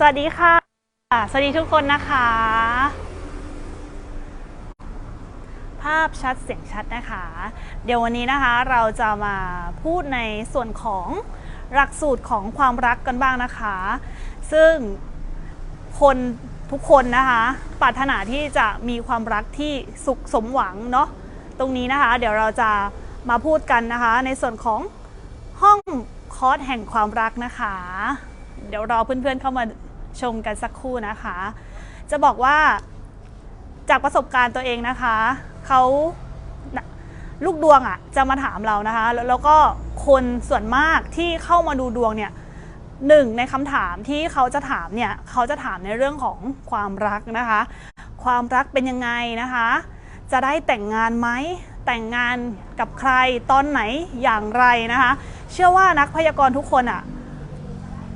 สวัสดีค่ะ สวัสดีทุกคนนะคะ ภาพชัดเสียงชัดนะคะ เดี๋ยววันนี้นะคะเราจะมาพูดในส่วนของหลักสูตรของความรักกันบ้างนะคะ ซึ่งคนทุกคนนะคะปรารถนาที่จะมีความรักที่สุขสมหวังเนาะตรงนี้นะคะ เดี๋ยวเราจะมาพูดกันนะคะ ในส่วนของห้องคอร์สแห่งความรักนะคะ เดี๋ยวรอเพื่อนๆเข้ามาชมกันสักครู่นะคะ จะบอกว่าจากประสบการณ์ตัวเองนะคะเขาลูกดวงอะ่ะจะมาถามเรานะคะแล้วแล้วก็คนส่วนมากที่เข้ามาดูดวงเนี่ยหนึ่งในคำถามที่เขาจะถามเนี่ยเขาจะถามในเรื่องของความรักนะคะ ความรักเป็นยังไงนะคะ จะได้แต่งงานไหมแต่งงานกับใครตอนไหนอย่างไรนะคะ เชื่อว่านักพยากรณ์ทุกคนอะ่ะ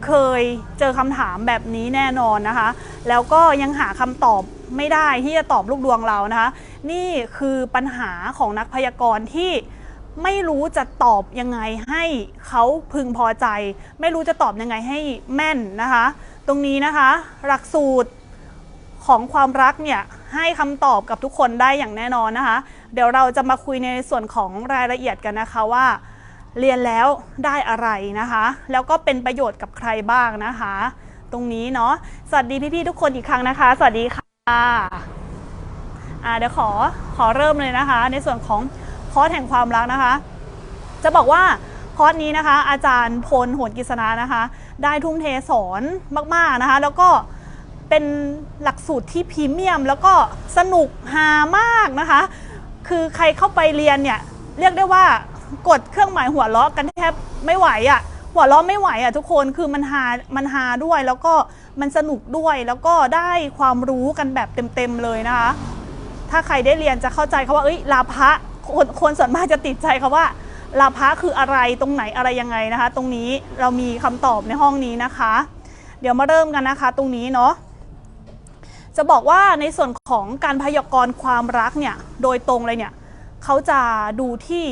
เคยเจอคำถามแบบนี้แน่นอนนะคะ แล้วก็ยังหาคำตอบไม่ได้ที่จะตอบลูกดวงเรานะคะ นี่คือปัญหาของนักพยากรณ์ที่ไม่รู้จะตอบยังไงให้เขาพึงพอใจ ไม่รู้จะตอบยังไงให้แม่นนะคะ ตรงนี้นะคะหลักสูตรของความรักเนี่ยให้คำตอบกับทุกคนได้อย่างแน่นอนนะคะ เดี๋ยวเราจะมาคุยในส่วนของรายละเอียดกันนะคะว่า เรียนแล้วได้อะไรนะคะ แล้วก็เป็นประโยชน์กับใครบ้างนะคะ ตรงนี้เนาะสวัสดีพี่ๆทุกคนอีกครั้งนะคะ สวัสดีค่ะอ่าเดี๋ยวขอขอเริ่มเลยนะคะ ในส่วนของคอร์สแห่งความรักนะคะ จะบอกว่าคอร์สนี้นะคะ อาจารย์พลโหดกิษณะนะคะ ได้ทุ่มเทสอนมากๆนะคะ แล้วก็เป็นหลักสูตรที่พรีเมียม แล้วก็สนุกฮามากนะคะ คือใครเข้าไปเรียนเนี่ยเรียกได้ว่า กดเครื่องหมายหัวเราะกันแทบไม่ไหวอะ่ะหัวเราะไม่ไหวอะ่ะทุกคนคือมันฮามันฮาด้วยแล้วก็มันสนุกด้วยแล้วก็ได้ความรู้กันแบบเต็มๆเลยนะคะ ถ้าใครได้เรียนจะเข้าใจเขาว่าเอ้ยลาภะคนคนส่วนมากจะติดใจเขาว่าลาภะคืออะไรตรงไหนอะไรยังไงนะคะ ตรงนี้เรามีคำตอบในห้องนี้นะคะ เดี๋ยวมาเริ่มกันนะคะ ตรงนี้เนาะจะบอกว่าในส่วนของการพยากรณ์ความรักเนี่ยโดยตรงเลยเนี่ยเขาจะดูที่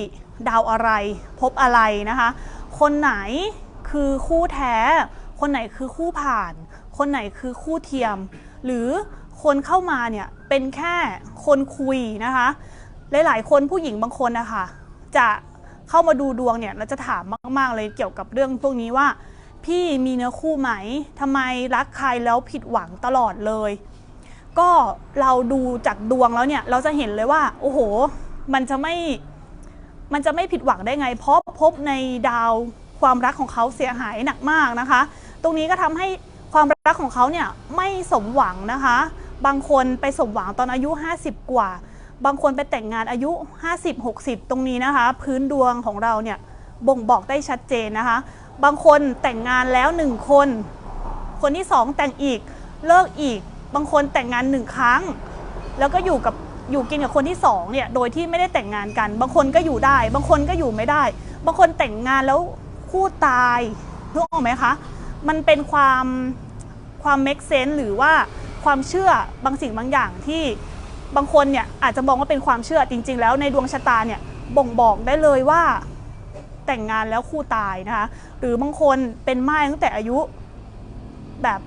ดาวอะไร พบอะไรนะคะ คนไหนคือคู่แท้ คนไหนคือคู่ผ่าน คนไหนคือคู่เทียม หรือคนเข้ามาเนี่ยเป็นแค่คนคุยนะคะ หลายๆ คนผู้หญิงบางคนนะคะจะเข้ามาดูดวงเนี่ยเราจะถามมากๆเลยเกี่ยวกับเรื่องพวกนี้ว่า พี่มีเนื้อคู่ไหมทำไมรักใครแล้วผิดหวังตลอดเลย ก็เราดูจากดวงแล้วเนี่ยเราจะเห็นเลยว่า โอ้โห มันจะไม่ มันจะไม่ผิดหวังได้ไง เพราะพบในดาวความรักของเขาเสียหายหนักมากนะคะ ตรงนี้ก็ทำให้ความรักของเขาเนี่ยไม่สมหวังนะคะ บางคนไปสมหวังตอนอายุ 50 กว่า บางคนไปแต่งงานอายุ 50-60 ตรงนี้นะคะ พื้นดวงของเราเนี่ยบ่งบอกได้ชัดเจนนะคะ บางคนแต่งงานแล้วหนึ่งคน คนที่สองแต่งอีกเลิกอีก บางคนแต่งงานหนึ่งครั้ง แล้วก็อยู่กับ อยู่กินกับคนที่สองเนี่ยโดยที่ไม่ได้แต่งงานกัน บางคนก็อยู่ได้ บางคนก็อยู่ไม่ได้ บางคนแต่งงานแล้วคู่ตายนึกออกไหมคะมันเป็นความความ make sense หรือว่าความเชื่อบางสิ่งบางอย่างที่บางคนเนี่ยอาจจะมองว่าเป็นความเชื่อจริง ๆ แล้วในดวงชะตาเนี่ยบ่งบอกได้เลยว่าแต่งงานแล้วคู่ตายนะคะหรือบางคนเป็นม่ายตั้งแต่อายุแบบ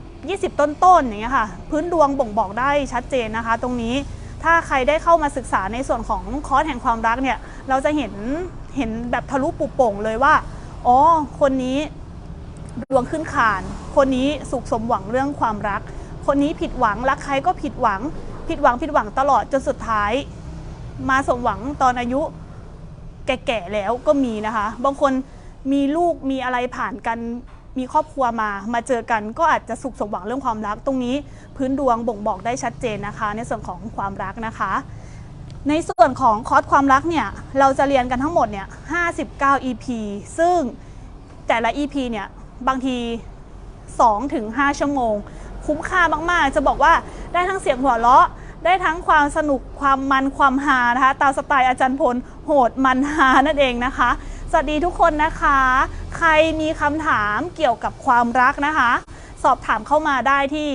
20 ต้นๆอย่างเงี้ยค่ะ พื้นดวงบ่งบอกได้ชัดเจนนะคะ ตรงนี้ ถ้าใครได้เข้ามาศึกษาในส่วนของคอร์สแห่งความรักเนี่ย เราจะเห็นเห็นแบบทะลุปุโป่งเลยว่า อ๋อ คนนี้ดวงขึ้นคาน คนนี้สุขสมหวังเรื่องความรัก คนนี้ผิดหวังรักใครก็ผิดหวัง ผิดหวังผิดหวังตลอดจนสุดท้าย มาสมหวังตอนอายุ แก่ๆแล้วก็มีนะคะ บางคนมีลูกมีอะไรผ่านกัน มีครอบครัวมามาเจอกันก็อาจจะสุขสมหวังเรื่องความรักตรงนี้ พื้นดวงบ่งบอกได้ชัดเจนนะคะ ในส่วนของความรักนะคะ ในส่วนของคอร์สความรักเนี่ยเราจะเรียนกันทั้งหมดเนี่ย59 EP ซึ่งแต่ละ EP เนี่ยบางที 2-5ถึง5ชั่วโมง คุ้มค่ามากๆ จะบอกว่าได้ทั้งเสียงหัวเราะได้ทั้งความสนุกความมันความฮานะคะตามสไตล์อาจารย์พลโหดมันฮานั่นเองนะคะ สวัสดีทุกคนนะคะ ใครมีคำถามเกี่ยวกับความรักนะคะ สอบถามเข้ามาได้ที่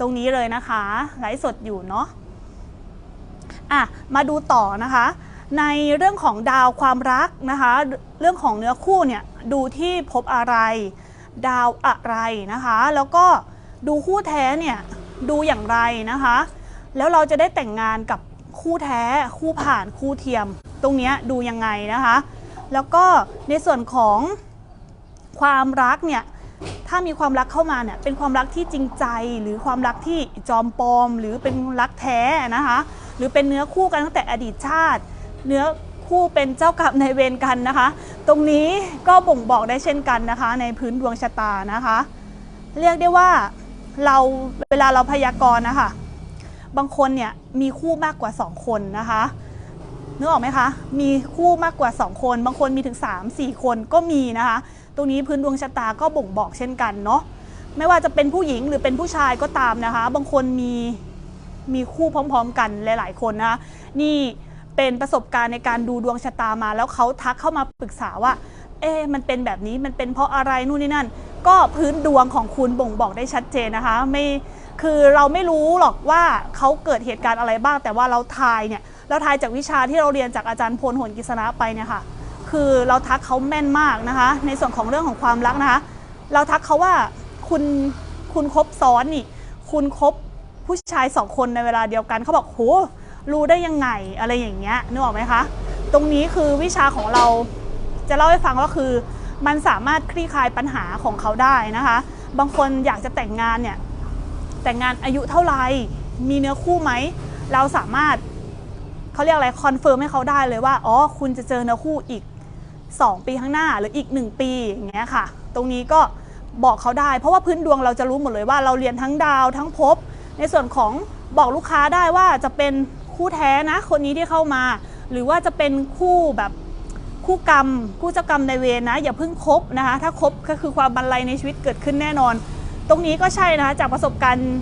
ตรงนี้เลยนะคะ ไลฟ์สดอยู่เนาะอะมาดูต่อนะคะ ในเรื่องของดาวความรักนะคะ เรื่องของเนื้อคู่เนี่ยดูที่พบอะไร ดาวอะไรนะคะ แล้วก็ดูคู่แท้เนี่ยดูอย่างไรนะคะ แล้วเราจะได้แต่งงานกับคู่แท้ คู่ผ่านคู่เทียม ตรงเนี้ยดูยังไงนะคะ แล้วก็ในส่วนของความรักเนี่ยถ้ามีความรักเข้ามาเนี่ยเป็นความรักที่จริงใจหรือความรักที่จอมปลอม หรือเป็นรักแท้นะคะหรือเป็นเนื้อคู่กันตั้งแต่อดีตชาติ เนื้อคู่เป็นเจ้ากรรมในเวรกันนะคะ ตรงนี้ก็บ่งบอกได้เช่นกันนะคะ ในพื้นดวงชะตานะคะ เรียกได้ว่าเราเวลาเราพยากรณ์นะคะบางคนเนี่ยมีคู่มากกว่า 2 คนนะคะ นึกออกไหมคะ มีคู่มากกว่า 2 คน บางคนมีถึง 3 4 คนก็มีนะคะ ตรงนี้พื้นดวงชะตาก็บ่งบอกเช่นกันเนาะ ไม่ว่าจะเป็นผู้หญิงหรือเป็นผู้ชายก็ตามนะคะ บางคนมีมีคู่พร้อม ๆ กันหลาย ๆ คนนะคะนี่เป็นประสบการณ์ในการดูดวงชะตามา แล้วเขาทักเข้ามาปรึกษาว่า เอ๊ะมันเป็นแบบนี้ มันเป็นเพราะอะไรนู่นนี่นั่น ก็พื้นดวงของคุณบ่งบอกได้ชัดเจนนะคะ ไม่ คือเราไม่รู้หรอกว่าเขาเกิดเหตุการณ์อะไรบ้าง แต่ว่าเราทายเนี่ย เราทายจากวิชาที่เราเรียนจากอาจารย์พลหนกิษณะไปเนี่ยค่ะ คือเราทักเขาแม่นมากนะคะ ในส่วนของเรื่องของความรักนะคะ เราทักเขาว่าคุณคุณคบซ้อนนี่ คุณคบผู้ชายสองคนในเวลาเดียวกันเขาบอกโหรู้ได้ยังไงอะไรอย่างเงี้ยนึกออกไหมคะ ตรงนี้คือวิชาของเราจะเล่าให้ฟังว่าคือ มันสามารถคลี่คลายปัญหาของเขาได้นะคะ บางคนอยากจะแต่งงานเนี่ยแต่งงานอายุเท่าไหร่มีเนื้อคู่ไหม เราสามารถ เขาเรียกอะไรคอนเฟิร์มให้เขาได้เลยว่าอ๋อคุณจะเจอเนื้อคู่อีก 2 ปีข้างหน้าหรืออีก 1 ปีอย่างเงี้ยค่ะ ตรงนี้ก็บอกเขาได้ เพราะว่าพื้นดวงเราจะรู้หมดเลยว่าเราเรียนทั้งดาวทั้งภพในส่วนของบอกลูกค้าได้ว่าจะเป็นคู่แท้นะคนนี้ที่เข้ามา หรือว่าจะเป็นคู่แบบคู่กรรม คู่เจ้ากรรมในเวรนะ อย่าเพิ่งคบนะคะ ถ้าคบก็คือความบันไลในชีวิตเกิดขึ้นแน่นอน ตรงนี้ก็ใช่นะคะจากประสบการณ์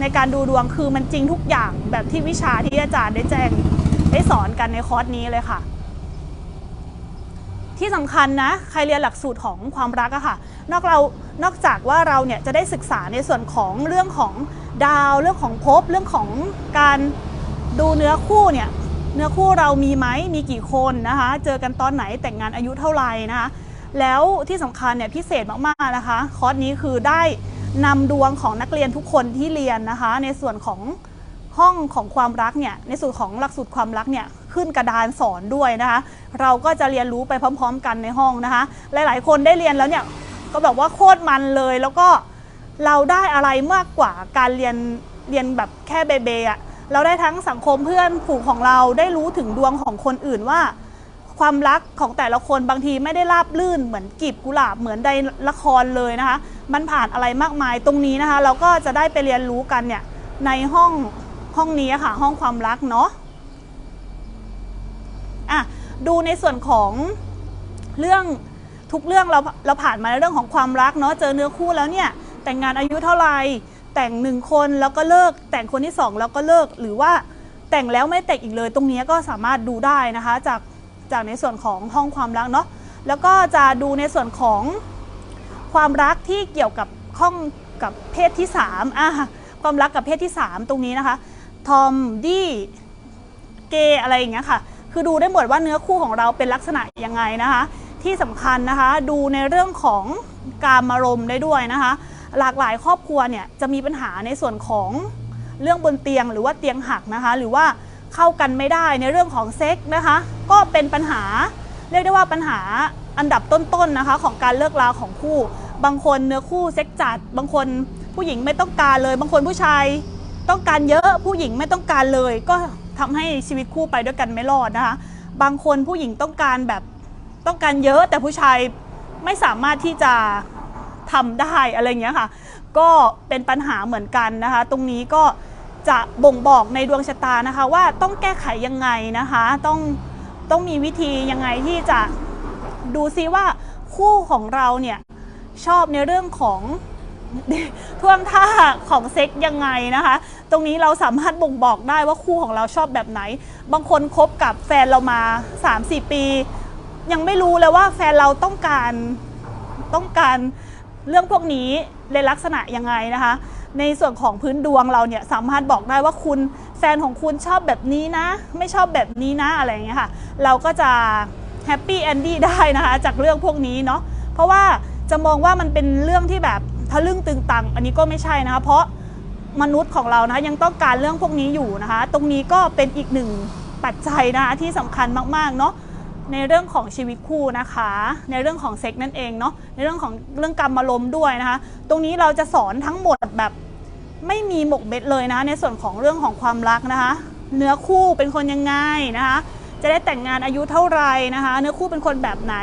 ในการดูดวงคือมันจริงทุกอย่างแบบที่วิชาที่อาจารย์ได้แจ้ง ได้สอนกันในคอร์สนี้เลยค่ะ ที่สำคัญนะ ใครเรียนหลักสูตรของความรักอะค่ะ นอกเรานอกจากว่าเราเนี่ยจะได้ศึกษาในส่วนของเรื่องของดาวเรื่องของภพเรื่องของการดูเนื้อคู่เนี่ยเนื้อคู่เรามีไหมมีกี่คนนะคะ เจอกันตอนไหนแต่งงานอายุเท่าไหร่นะคะแล้วที่สำคัญเนี่ยพิเศษมากๆนะคะ คอร์สนี้คือได้นำดวงของนักเรียนทุกคนที่เรียนนะคะ ในส่วนของ ห้องของความรักเนี่ยในส่วนของหลักสูตรความรักเนี่ยขึ้นกระดานสอนด้วยนะคะ เราก็จะเรียนรู้ไปพร้อม ๆ กันในห้องนะคะ หลายๆ คนได้เรียนแล้วเนี่ยก็แบบว่าโคตรมันเลยแล้วก็เราได้อะไรมากกว่าการเรียนเรียนแบบแค่เบเบอะเราได้ทั้งสังคมเพื่อนฝูงของเราได้รู้ถึงดวงของคนอื่นว่า ความรักของแต่ละคนบางทีไม่ได้ราบลื่นเหมือนกีบกุหลาบเหมือนในละครเลยนะคะ มันผ่านอะไรมากมายตรงนี้นะคะ เราก็จะได้ไปเรียนรู้กันเนี่ยในห้อง ห้องนี้ค่ะห้องความรักเนาะอะดูในส่วนของเรื่องทุกเรื่องเราเราผ่านมาในเรื่องของความรักเนาะเจอเนื้อคู่แล้วเนี่ย แต่งงานอายุเท่าไหร่แต่งหนึ่งคนแล้วก็เลิก แต่งคนที่สองแล้วก็เลิกหรือว่าแต่งแล้วไม่แต่งอีกเลย ตรงนี้ก็สามารถดูได้นะคะจากจากในส่วนของห้องความรักเนาะแล้วก็จะดูในส่วนของความรักที่เกี่ยวกับห้องกับเพศที่3อะความรักกับเพศที่ 3 ตรงนี้นะคะ ทอมดี้เกย์อะไรอย่างเงี้ยค่ะ คือดูได้หมดว่าเนื้อคู่ของเราเป็นลักษณะยังไงนะคะ ที่สำคัญนะคะ ดูในเรื่องของการมารมได้ด้วยนะคะ หลากหลายครอบครัวเนี่ยจะมีปัญหาในส่วนของเรื่องบนเตียงหรือว่าเตียงหักนะคะ หรือว่าเข้ากันไม่ได้ในเรื่องของเซ็กนะคะ ก็เป็นปัญหาเรียกได้ว่าปัญหาอันดับต้นๆนะคะ ของการเลิกราของคู่ บางคนเนื้อคู่เซ็กจัด บางคนผู้หญิงไม่ต้องการเลย บางคนผู้ชาย ต้องการเยอะผู้หญิงไม่ต้องการเลย ก็ทำให้ชีวิตคู่ไปด้วยกันไม่รอดนะคะ บางคนผู้หญิงต้องการแบบต้องการเยอะแต่ผู้ชายไม่สามารถที่จะทำได้อะไรเงี้ยค่ะ ก็เป็นปัญหาเหมือนกันนะคะ ตรงนี้ก็จะบ่งบอกในดวงชะตานะคะ ว่าต้องแก้ไขยังไงนะคะ ต้องต้องมีวิธียังไงที่จะดูซิว่าคู่ของเราเนี่ยชอบในเรื่องของท่วงท่าของเซ็กยังไงนะคะ ตรงนี้เราสามารถบ่งบอกได้ว่าคู่ของเราชอบแบบไหน บางคนคบกับแฟนเรามา 3-4 ปี ยังไม่รู้เลยว่าแฟนเราต้องการต้องการเรื่องพวกนี้ในลักษณะยังไงนะคะ ในส่วนของพื้นดวงเราเนี่ยสามารถบอกได้ว่าคุณแฟนของคุณชอบแบบนี้นะ ไม่ชอบแบบนี้นะอะไรอย่างเงี้ยค่ะ เราก็จะแฮปปี้แอนดี้ได้นะคะ จากเรื่องพวกนี้เนาะเพราะว่าจะมองว่ามันเป็นเรื่องที่แบบทะลึ่งตึงตัง อันนี้ก็ไม่ใช่นะคะ เพราะ มนุษย์ของเรานะคะยังต้องการเรื่องพวกนี้อยู่นะคะ ตรงนี้ก็เป็นอีกหนึ่งปัจจัยนะคะที่สำคัญมากๆเนาะในเรื่องของชีวิตคู่นะคะ ในเรื่องของเซ็กนั่นเองเนาะในเรื่องของเรื่องกรรมอารมณ์ด้วยนะคะ ตรงนี้เราจะสอนทั้งหมดแบบไม่มีหมกเม็ดเลยนะ ในส่วนของเรื่องของความรักนะคะ เนื้อคู่เป็นคนยังไงนะคะ จะได้แต่งงานอายุเท่าไหร่นะคะ เนื้อคู่เป็นคนแบบไหน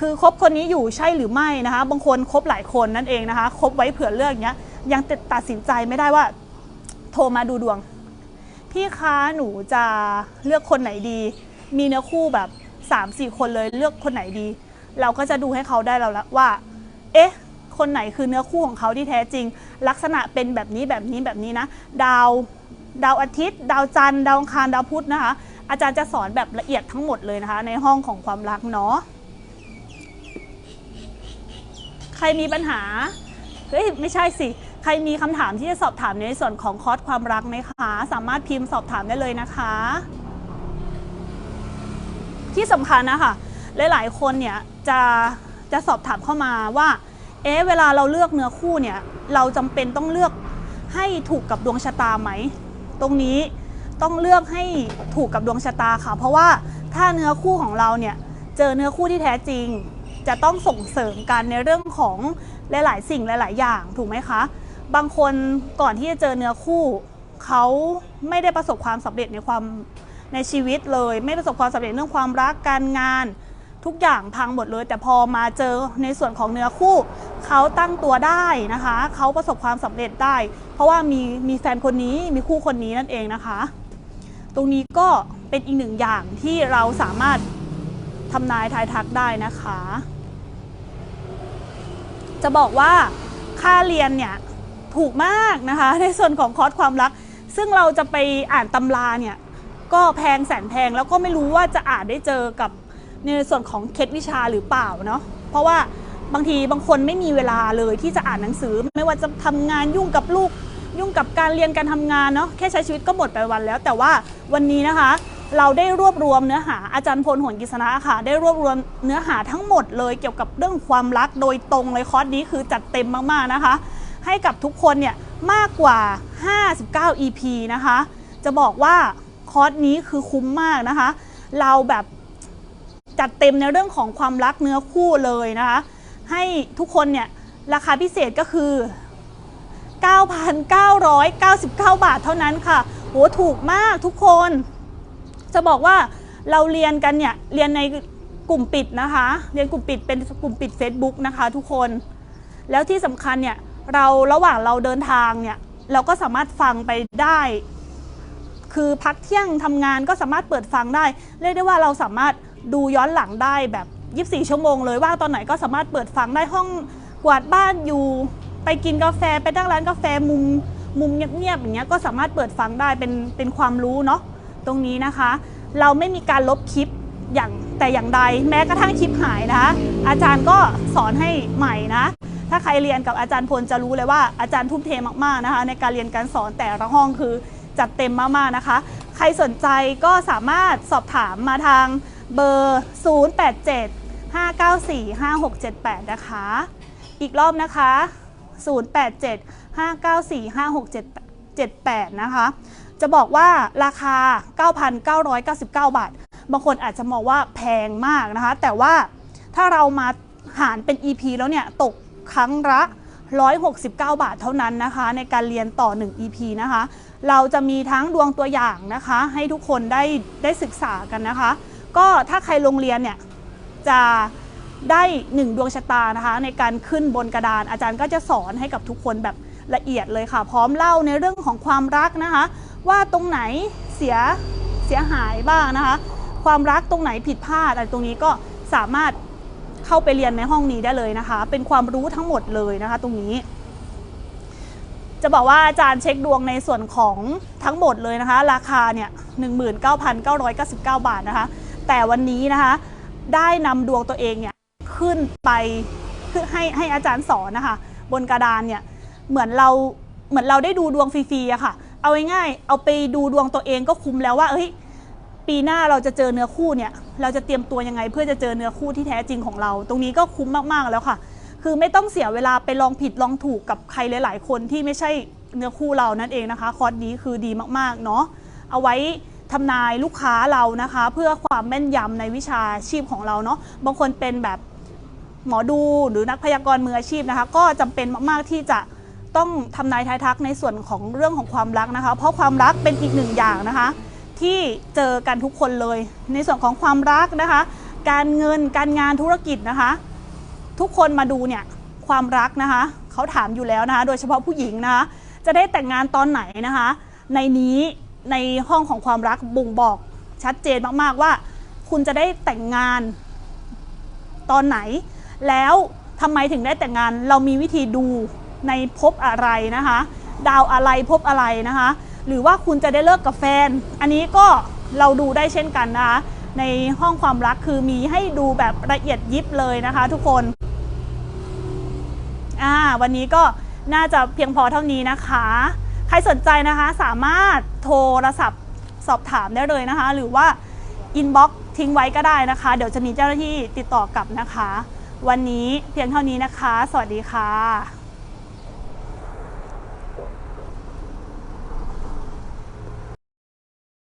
คือคบคนนี้อยู่ใช่หรือไม่นะคะ บางคนคบหลายคนนั่นเองนะคะคบไว้เผื่อเลือกองเงี้ย ยังตัดสินใจไม่ได้ว่า โทรมาดูดวง พี่คะหนูจะเลือกคนไหนดี มีเนื้อคู่แบบ3-4 คนเลยเลือกคนไหนดี เราก็จะดูให้เขาได้แล้วละว่า เอ๊ะ คนไหนคือเนื้อคู่ของเขาที่แท้จริง ลักษณะเป็นแบบนี้แบบนี้แบบนี้นะ ดาวดาวอาทิตย์ ดาวจันทร์ดาวอังคารดาวพุธนะคะ อาจารย์จะสอนแบบละเอียดทั้งหมดเลยนะคะ ในห้องของความรักเนาะใครมีปัญหา เฮ้ย ไม่ใช่สิ ใครมีคำถามที่จะสอบถามในส่วนของคอร์สความรักไหมคะ สามารถพิมพ์สอบถามได้เลยนะคะ ที่สำคัญนะคะหลาย ๆ คนเนี่ยจะจะสอบถามเข้ามาว่า เอ๊ะเวลาเราเลือกเนื้อคู่เนี่ย เราจำเป็นต้องเลือกให้ถูกกับดวงชะตาไหม ตรงนี้ต้องเลือกให้ถูกกับดวงชะตาค่ะ เพราะว่าถ้าเนื้อคู่ของเราเนี่ยเจอเนื้อคู่ที่แท้จริง จะต้องส่งเสริมกันในเรื่องของหลาย ๆ สิ่งหลาย ๆ อย่างถูกไหมคะ บางคนก่อนที่จะเจอเนื้อคู่ เขาไม่ได้ประสบความสำเร็จในความในชีวิตเลย ไม่ประสบความสำเร็จเรื่องความรักการงาน ทุกอย่างพังหมดเลย แต่พอมาเจอในส่วนของเนื้อคู่เขาตั้งตัวได้นะคะเขาประสบความสำเร็จได้ เพราะว่ามีมีแฟนคนนี้มีคู่คนนี้นั่นเองนะคะ ตรงนี้ก็เป็นอีกหนึ่งอย่างที่เราสามารถทำนายทายทักได้นะคะ จะบอกว่าค่าเรียนเนี่ย ถูกมากนะคะ ในส่วนของคอร์สความรัก ซึ่งเราจะไปอ่านตำราเนี่ยก็แพงแสนแพงแล้วก็ไม่รู้ว่าจะอ่านได้เจอกับในส่วนของเคล็ดวิชาหรือเปล่าเนาะเพราะว่าบางทีบางคนไม่มีเวลาเลยที่จะอ่านหนังสือ ไม่ว่าจะทำงานยุ่งกับลูก ยุ่งกับการเรียนการทำงานเนาะแค่ใช้ชีวิตก็หมดไปวันแล้ว แต่ว่าวันนี้นะคะ เราได้รวบรวมเนื้อหาอาจารย์พลหวนกิษณะค่ะ ได้รวบรวมเนื้อหาทั้งหมดเลยเกี่ยวกับเรื่องความรักโดยตรงเลยคอร์สนี้คือจัดเต็มมากๆนะคะ ให้กับทุกคนเนี่ยมากกว่า 59 EP นะคะ จะบอกว่าคอร์สนี้คือคุ้มมากนะคะ เราแบบจัดเต็มในเรื่องของความรักเนื้อคู่เลยนะคะ ให้ทุกคนเนี่ยราคาพิเศษก็คือ 9,999 บาทเท่านั้นค่ะโหถูกมากทุกคน จะบอกว่าเราเรียนกันเนี่ยเรียนในกลุ่มปิดนะคะ เรียนกลุ่มปิดเป็นกลุ่มปิด Facebook นะคะ ทุกคน แล้วที่สำคัญเนี่ย เราระหว่างเราเดินทางเนี่ยเราก็สามารถฟังไปได้ คือพักเที่ยงทำงานก็สามารถเปิดฟังได้ เรียกได้ว่าเราสามารถดูย้อนหลังได้แบบ 24 ชั่วโมงเลยว่างตอนไหนก็สามารถเปิดฟังได้ห้องกวาดบ้านอยู่ ไปกินกาแฟไปนั่งร้านกาแฟมุมมุมเงียบๆอย่างเงี้ยก็สามารถเปิดฟังได้เป็นเป็นความรู้เนาะตรงนี้นะคะ เราไม่มีการลบคลิปอย่างแต่อย่างใดแม้กระทั่งคลิปหายนะคะอาจารย์ก็สอนให้ใหม่นะ ถ้าใครเรียนกับอาจารย์พลจะรู้เลยว่าอาจารย์ทุ่มเทมากๆนะคะ ในการเรียนการสอนแต่ละห้องคือจัดเต็มมากๆนะคะ ใครสนใจก็สามารถสอบถามมาทางเบอร์ 087 594 5678 นะคะ อีกรอบนะคะ 087 594 5678 นะคะ จะบอกว่าราคา 9,999 บาท บางคนอาจจะมองว่าแพงมากนะคะ แต่ว่าถ้าเรามาหารเป็น EP แล้วเนี่ย ตก ครั้งละ169 บาทเท่านั้นนะคะ ในการเรียนต่อ 1 EP นะคะ เราจะมีทั้งดวงตัวอย่างนะคะ ให้ทุกคนได้ได้ศึกษากันนะคะ ก็ถ้าใครลงเรียนเนี่ยจะได้หนึ่งดวงชะตานะคะ ในการขึ้นบนกระดานอาจารย์ก็จะสอนให้กับทุกคนแบบละเอียดเลยค่ะ พร้อมเล่าในเรื่องของความรักนะคะ ว่าตรงไหนเสียเสียหายบ้างนะคะ ความรักตรงไหนผิดพลาดอะไรตรงนี้ก็สามารถ เข้าไปเรียนในห้องนี้ได้เลยนะคะ เป็นความรู้ทั้งหมดเลยนะคะ ตรงนี้ จะบอกว่าอาจารย์เช็คดวงในส่วนของทั้งหมดเลยนะคะ ราคาเนี่ย19,999 บาทนะคะ แต่วันนี้นะคะ ได้นำดวงตัวเองเนี่ยขึ้นไปให้ให้อาจารย์สอนนะคะ บนกระดานเนี่ยเหมือนเราเหมือนเราได้ดูดวงฟรีๆอะค่ะ เอาง่ายๆเอาไปดูดวงตัวเองก็คุ้มแล้วว่าเฮ้ย ปีหน้าเราจะเจอเนื้อคู่เนี่ย เราจะเตรียมตัวยังไง เพื่อจะเจอเนื้อคู่ที่แท้จริงของเรา ตรงนี้ก็คุ้มมากๆแล้วค่ะ คือไม่ต้องเสียเวลาไปลองผิดลองถูกกับใครหลาย ๆ คนที่ไม่ใช่เนื้อคู่เรานั่นเองนะคะ คอร์สนี้คือดีมากๆเนาะเอาไว้ทำนายลูกค้าเรานะคะ เพื่อความแม่นยำในวิชาชีพของเราเนาะบางคนเป็นแบบหมอดูหรือนักพยากรณ์มืออาชีพนะคะ ก็จำเป็นมากๆที่จะต้องทำนายทายทักในส่วนของเรื่องของความรักนะคะ เพราะความรักเป็นอีกหนึ่งอย่างนะคะ ที่เจอกันทุกคนเลย ในส่วนของความรักนะคะ การเงินการงานธุรกิจนะคะ ทุกคนมาดูเนี่ยความรักนะคะเขาถามอยู่แล้วนะคะ โดยเฉพาะผู้หญิงนะคะ จะได้แต่งงานตอนไหนนะคะ ในนี้ในห้องของความรักบ่งบอกชัดเจนมากๆว่า คุณจะได้แต่งงานตอนไหน แล้วทำไมถึงได้แต่งงานเรามีวิธีดูในภพอะไรนะคะ ดาวอะไรภพอะไรนะคะ หรือว่าคุณจะได้เลิกกับแฟน อันนี้ก็เราดูได้เช่นกันนะคะในห้องความรักคือมีให้ดูแบบละเอียดยิบเลยนะคะทุกคนอ่าวันนี้ก็น่าจะเพียงพอเท่านี้นะคะ ใครสนใจนะคะสามารถโทรศัพท์สอบถามได้เลยนะคะ หรือว่าอินบ็อกทิ้งไว้ก็ได้นะคะ เดี๋ยวจะมีเจ้าหน้าที่ติดต่อกลับนะคะ วันนี้เพียงเท่านี้นะคะ สวัสดีค่ะ